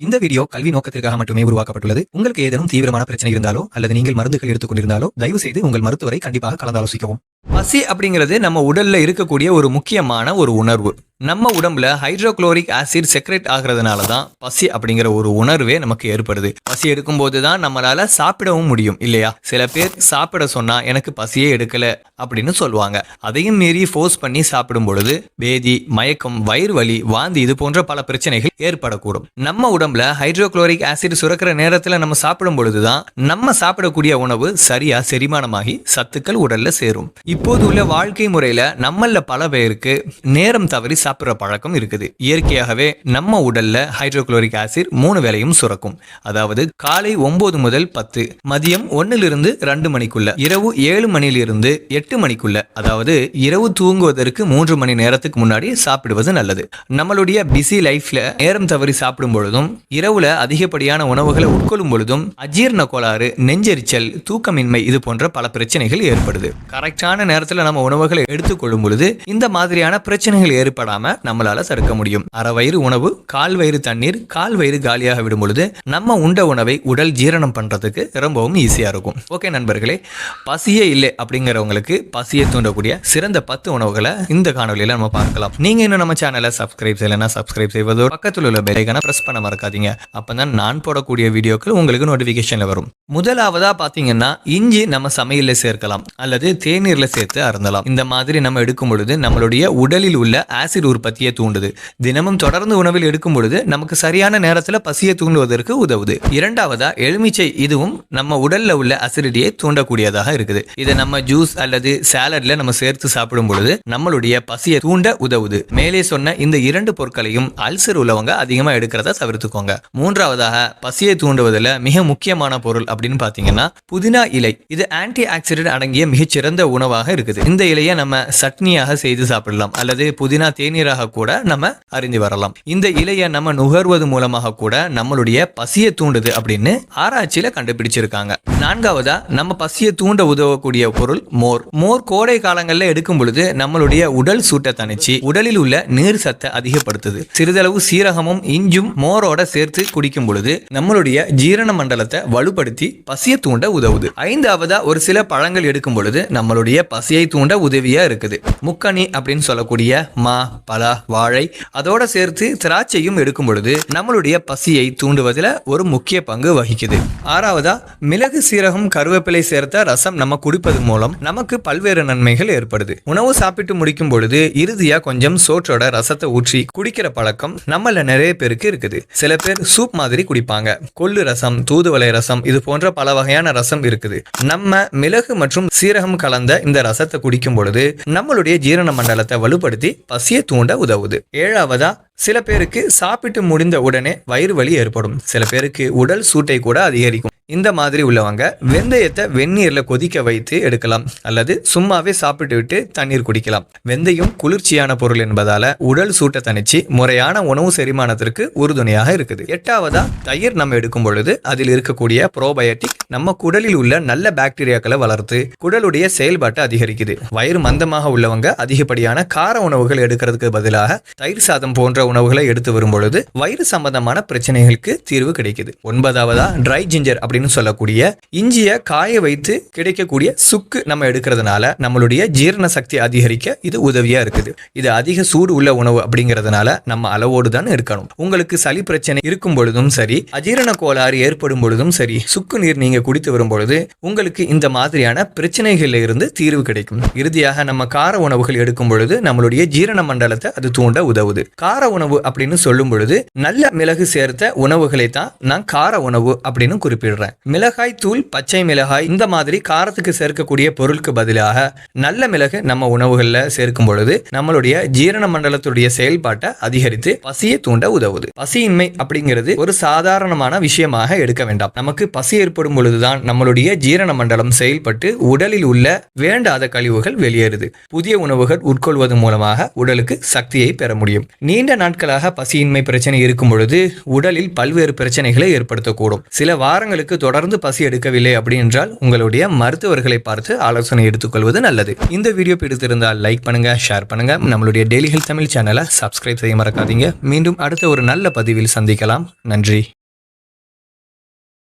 இந்த வீடியோ கல்வி நோக்கத்திற்காக மட்டுமே உருவாக்கப்பட்டுள்ளது. உங்களுக்கு ஏதேனும் தீவிரமான பிரச்சனை இருந்தாலோ அல்லது நீங்கள் மருந்துகள் எடுத்துக் கொண்டிருந்தாலோ தயவு செய்து உங்கள் மருத்துவரை கண்டிப்பாக கலந்தாலோசிக்கவும். பசி அப்படிங்கிறது நம்ம உடல்ல இருக்கக்கூடிய ஒரு முக்கியமான ஒரு உணர்வு. நம்ம உடம்புல ஹைட்ரோக்ளோரிக் ஆசிட் செக்ரெட் ஆகிறதுனால தான் பசி அப்படிங்கிற ஒரு உணர்வே நமக்கு ஏற்படுது. பசி எடுக்கும் போது தான் நம்மளால சாப்பிடவும் முடியும் இல்லையா? சில பேர் சாப்பிட சொன்னா எனக்கு பசியே எடுக்கல அப்படின்னு சொல்லுவாங்க. அதையும் மீறி ஃபோர்ஸ் பண்ணி சாப்பிடும் பொழுது பேதி மயக்கம் வயிறு வலி வாந்தி இது போன்ற பல பிரச்சனைகள் ஏற்படக்கூடும். நம்ம உடம்புல ஹைட்ரோக்ளோரிக் ஆசிட் சுரக்கிற நேரத்துல நம்ம சாப்பிடும் பொழுதுதான் நம்ம சாப்பிடக்கூடிய உணவு சரியா செரிமானமாகி சத்துக்கள் உடல்ல சேரும். இப்போது உள்ள வாழ்க்கை முறையில நம்மள பல பேருக்கு நேரம் தவறி சாப்பிட்ற பழக்கம் இருக்குது. இயற்கையாகவே நம்ம உடல்ல ஹைட்ரோகுளோரிக் ஆசிட் மூணு வேலையும் சுரக்கும். அதாவது காலை ஒன்பது முதல் பத்து மதியம் ஒன்னிலிருந்து ரெண்டு மணிக்குள்ள இரவு ஏழு மணியிலிருந்து எட்டு மணிக்குள்ள அதாவது இரவு தூங்குவதற்கு மூன்று மணி நேரத்துக்கு முன்னாடி சாப்பிடுவது நல்லது. நம்மளுடைய பிஸி லைஃப்ல நேரம் தவறி சாப்பிடும் பொழுதும் இரவுல அதிகப்படியான உணவுகளை உட்கொள்ளும் பொழுதும் அஜீரண கோளாறு நெஞ்செரிச்சல் தூக்கமின்மை இது போன்ற பல பிரச்சனைகள் ஏற்படுது. கரெக்டான நேரத்துல நம்ம உணவுகளை எடுத்துக்கொள்ளும் பொழுது இந்த மாதிரியான பிரச்சனைகள் ஏற்படாம இல்லாம நம்மளால தடுக்க முடியும். அரை வயிறு உணவு கால் வயிறு தண்ணீர் கால் வயிறு காலியாக விடும் பொழுது நம்ம உண்ட உணவை உடல் ஜீரணம் பண்றதுக்கு ரொம்பவும் ஈஸியா இருக்கும். ஓகே நண்பர்களே பசியே இல்லை அப்படிங்கிறவங்களுக்கு பசியை தூண்டக்கூடிய சிறந்த பத்து உணவுகளை இந்த காணொலியில நம்ம பார்க்கலாம். நீங்க இன்னும் நம்ம சேனலை சப்ஸ்கிரைப் செய்யலைன்னா சப்ஸ்கிரைப் செய்வதோடு பக்கத்தில் உள்ள பெலைக்கான பிரஸ் பண்ண மறக்காதீங்க. அப்பதான் நான் போடக்கூடிய வீடியோக்கள் உங்களுக்கு நோட்டிபிகேஷன்ல வரும். முதலாவதா பாத்தீங்கன்னா இஞ்சி நம்ம சமையல்ல சேர்க்கலாம். அல்லது தேநீர்ல சேர்த்து அருந்தலாம். இந்த மாதிரி நம்ம எடுக்கும் பொழுது நம்மளுடைய உடலில் உள்ள ஆசிட் உற்பத்தியை தூண்டுது. தினமும் தொடர்ந்து உணவில் எடுக்கும் பொழுது நமக்கு சரியான நேரத்தில் பசியை தூண்டுவதற்கு உதவுது. இரண்டாவதா எலுமிச்சை இதுவும் நம்ம உடல்ல உள்ள அசிடிட்டியை தூண்டக்கூடியதாக இருக்குது. இதை நம்ம ஜூஸ் அல்லது சாலட்ல நம்ம சேர்த்து சாப்பிடும் பொழுது நம்மளுடைய பசியை தூண்ட உதவுது. மேலே சொன்ன இந்த இரண்டு பொருட்களையும் அல்சர் உள்ளவங்க அதிகமா எடுக்கிறத தவிர்த்துக்கோங்க. மூன்றாவதாக பசியை தூண்டுவதில் மிக முக்கியமான பொருள் அப்படின்னு பாத்தீங்கன்னா புதினா இலை. இது ஆன்டி ஆக்சிடென்ட் அடங்கிய மிகச்சிறந்த உணவாக இருக்குது. இந்த இலையை நம்ம சட்னியாக செய்து சாப்பிடலாம். அல்லது புதினா தேநீராக கூட நம்ம அறிந்து வரலாம். இந்த இலையை நம்ம நுகர்வது மூலமாக கூட நம்மளுடைய பசியை தூண்டுது அப்படின்னு ஆராய்ச்சியில கண்டுபிடிச்சிருக்காங்க. நான்காவதா நம்ம பசியை தூண்ட உதவக்கூடிய பொருள் மோர். மோர் கோடை காலங்கள்ல எடுக்கும் பொழுது நம்மளுடைய உடல் சூட்டை தணிச்சு உடலில் உள்ள நீர் சத்தை அதிகப்படுத்துது. சிறிதளவு சீரகமும் இஞ்சும் மோரோட சேர்த்து குடிக்கும் பொழுது நம்மளுடைய ஜீரண மண்டலத்தை வலுப்படுத்தி பசியை தூண்ட உதவுது. ஐந்தாவதா ஒரு சில பழங்கள் எடுக்கும் பொழுது நம்மளுடைய பசியை தூண்ட உதவியா இருக்குது. முக்கணி அப்படின்னு சொல்லக்கூடிய மா பலா வாழை அதோட சேர்த்து திராட்சையும் எடுக்கும் பொழுது நம்மளுடைய பசியை தூண்டுவதில் ஒரு முக்கிய பங்கு வகிக்குது. ஆறாவதா மிளகு சீரகம் கருவேப்பிலை சேர்த்த ரசம் நம்ம குடிப்பது மூலம் நமக்கு பல்வேறு நன்மைகள் ஏற்படுது. உணவு சாப்பிட்டு முடிக்கும் பொழுது இறுதியா கொஞ்சம் சோற்றோட ரசத்தை ஊற்றி குடிக்கிற பழக்கம் நம்மள நிறைய பேருக்கு இருக்குது. சில பேர் சூப் மாதிரி குடிப்பாங்க. கொள்ளு ரசம் தூதுவளை ரசம் இது போன்ற பல வகையான ரசம் இருக்குது. நம்ம மிளகு மற்றும் சீரகம் கலந்த இந்த ரசத்தை குடிக்கும் பொழுது நம்மளுடைய ஜீரண மண்டலத்தை வலுப்படுத்தி பசியை தூண்ட உதவுது. ஏழாவதா சில பேருக்கு சாப்பிட்டு முடிந்த உடனே வயிறு வலி ஏற்படும். சில பேருக்கு உடல் சூட்டை கூட அதிகரிக்கும். இந்த மாதிரி உள்ளவங்க வெந்தயத்தை வெந்நீர்ல கொதிக்க வைத்து எடுக்கலாம். அல்லது சும்மாவே சாப்பிட்டு விட்டு தண்ணீர் குடிக்கலாம். வெந்தயம் குளிர்ச்சியான பொருள் என்பதால உடல் சூட்டை தணிச்சு முறையான உணவு செரிமானத்திற்கு உறுதுணையாக இருக்குது. எட்டாவதா தயிர் நம்ம எடுக்கும் பொழுது அதில் இருக்கக்கூடிய ப்ரோபயோட்டிக் நம்ம குடலில் உள்ள நல்ல பாக்டீரியாக்களை வளர்த்து குடலுடைய செயல்பாட்டை அதிகரிக்குது. வயிறு மந்தமாக உள்ளவங்க அதிகப்படியான கார உணவுகள் எடுக்கிறதுக்கு பதிலாக தயிர் சாதம் போன்ற உணவுகளை எடுத்து வரும் பொழுது வயிறு சம்பந்தமான பிரச்சனைகளுக்கு தீர்வு கிடைக்குது. ஒன்பதாவதா ட்ரை ஜிஞ்சர் அப்படின்னு சொல்லக்கூடிய இஞ்சிய காய வைத்து கிடைக்கக்கூடிய சுக்கு நம்ம எடுக்கிறதுனால நம்மளுடைய ஜீரண சக்தி அதிகரிக்க இது உதவியா இருக்குது. இது அதிக சூடு உள்ள உணவு அப்படிங்கிறதுனால நம்ம அளவோடு தான் எடுக்கணும் உங்களுக்கு சளி பிரச்சனை இருக்கும் பொழுதும் சரி அஜீரண கோளாறு ஏற்படும் பொழுதும் சரி சுக்கு நீர் நீங்க குடித்து வரும் பொழுது உங்களுக்கு இந்த மாதிரியான பிரச்சனைகள்ல இருந்து தீர்வு கிடைக்கும். இறுதியாக நம்ம கார உணவுகள் எடுக்கும் பொழுது நம்மளுடைய ஜீரண மண்டலத்தை அது தூண்ட உதவுது. கார உணவு அப்படின்னு சொல்லும் பொழுது நல்ல மிளகு சேர்த்த உணவுகளை தான் நான் கார உணவு அப்படின்னு குறிப்பிடுறேன். மிளகாய் தூள் பச்சை மிளகாய் இந்த மாதிரி காரத்துக்கு சேர்க்கக்கூடிய பொருளுக்கு பதிலாக நல்ல மிளகு நம்ம உணவுகளில் சேர்க்கும் பொழுது நம்மளுடைய ஜீரண மண்டலத்துடைய செயல்பாட்டை அதிகரித்து பசியை தூண்ட உதவுது. பசியின்மை அப்படிங்கிறது ஒரு சாதாரணமான விஷயமாக எடுக்க வேண்டாம். நமக்கு பசி ஏற்படும் பொழுதுதான் நம்மளுடைய ஜீரண மண்டலம் செயல்பட்டு உடலில் உள்ள வேண்டாத கழிவுகள் வெளியேறுது. புதிய உணவுகள் உட்கொள்வது மூலமாக உடலுக்கு சக்தியை பெற முடியும். நீண்ட நாட்களாக பசியின்மை பிரச்சனை இருக்கும் பொழுது உடலில் பல்வேறு பிரச்சனைகளை ஏற்படுத்தக்கூடும். சில வாரங்களுக்கு தொடர்ந்து பசி எடுக்கவில்லை அப்படி என்றால் உங்களுடைய மருத்துவர்களை பார்த்து ஆலோசனை எடுத்துக்கொள்வது நல்லது. இந்த வீடியோ பிடித்திருந்தால் லைக் பண்ணுங்க ஷேர் பண்ணுங்க. நம்மளுடைய டெய்லி ஹெல்த் தமிழ் சேனலை சப்ஸ்கிரைப் செய்ய மறக்காதீங்க. மீண்டும் அடுத்த ஒரு நல்ல பதிவில் சந்திக்கலாம். நன்றி.